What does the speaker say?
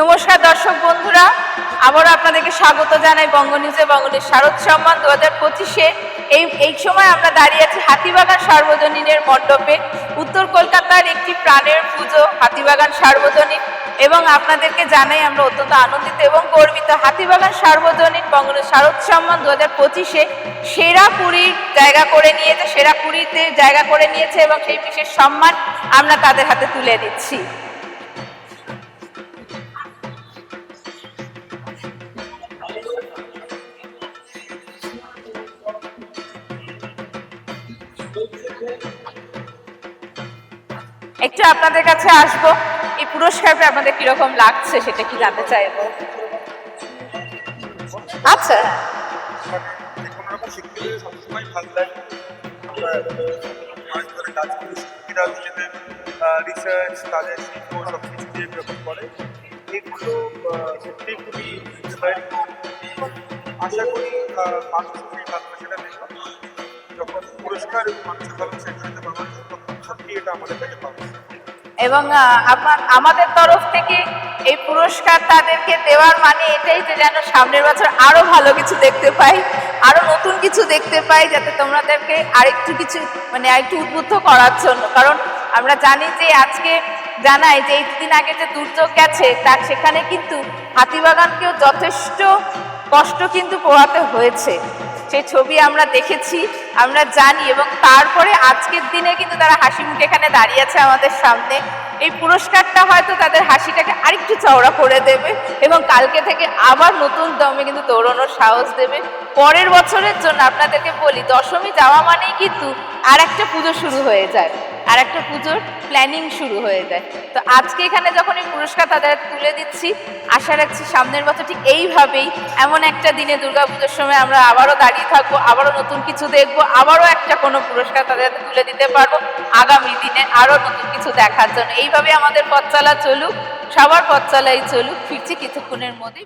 নমস্কার দর্শক বন্ধুরা, আবারও আপনাদেরকে স্বাগত জানাই বঙ্গ নিউজে বঙ্গলের শারদ সম্মান দু হাজার পঁচিশে। এই এই সময় আমরা দাঁড়িয়ে আছি হাতিবাগান সার্বজনীনের মণ্ডপে। উত্তর কলকাতার একটি প্রাণের পুজো, হাতিবাগান সার্বজনীন। এবং আপনাদেরকে জানাই আমরা অত্যন্ত আনন্দিত এবং গর্বিত হাতিবাগান সার্বজনীন বঙ্গলের শারদ সম্মান দু হাজার পঁচিশে সেরা পুরীর জায়গা করে নিয়েছে, সেরা পুরীতে জায়গা করে নিয়েছে এবং সেই বিশেষ সম্মান আমরা তাদের হাতে তুলে দিচ্ছি। একটু আপনাদের কাছে আসব। এই পুরস্কারটা আপনাদের কীরকম লাগছে সেটা কি জানতে চাইব? আচ্ছা। রিসার্চ তাদের শিল্প সব কিছু দিয়ে এরকম করে এগুলো আহ, খুবই আশা করি মানুষ দেখলাম পুরস্কার এবং আপনার আমাদের তরফ থেকে এই পুরস্কার তাদেরকে দেওয়ার মানে এটাই যে যেন সামনের বছর আরও ভালো কিছু দেখতে পাই, আরও নতুন কিছু দেখতে পাই, যাতে তোমাদেরকে আরেকটু কিছু মানে আরেকটু উদ্বুদ্ধ করার জন্য। কারণ আমরা জানি যে আজকে জানাই যে এই দিন আগে যে দুর্যোগ গেছে, তার সেখানে কিন্তু হাতিবাগানকেও যথেষ্ট কষ্ট কিন্তু পোহাতে হয়েছে। সেই ছবি আমরা দেখেছি, আমরা জানি এবং তারপরে আজকের দিনে কিন্তু তারা হাসি মুখে এখানে দাঁড়িয়ে আছে আমাদের সামনে। এই পুরস্কারটা হয়তো তাদের হাসিটাকে আরেকটু চওড়া করে দেবে এবং কালকে থেকে আবার নতুন দমে কিন্তু দৌড়ানোর সাহস দেবে। পরের বছরের জন্য আপনাদেরকে বলি, দশমী যাওয়া মানেই কিন্তু আর একটা পুজো শুরু হয়ে যায়। আর একটা পুজোর প্ল্যানিং শুরু হয়ে যায়। তো আজকে এখানে যখন এই পুরস্কার তাদের তুলে দিচ্ছি, আশা রাখছি সামনের বছর ঠিক এইভাবেই এমন একটা দিনে দুর্গাপুজোর সময় আমরা আবারও দাঁড়িয়ে থাকব, আবারও নতুন কিছু দেখব, আবারও একটা কোনো পুরস্কার তাদের তুলে দিতে পারব। আগামী দিনে আরও নতুন কিছু দেখার জন্য। এইভাবে আমাদের পথ চলা চলুক, সবার পথ চলাই চলুক, ফিরছি কিছুক্ষণের মধ্যে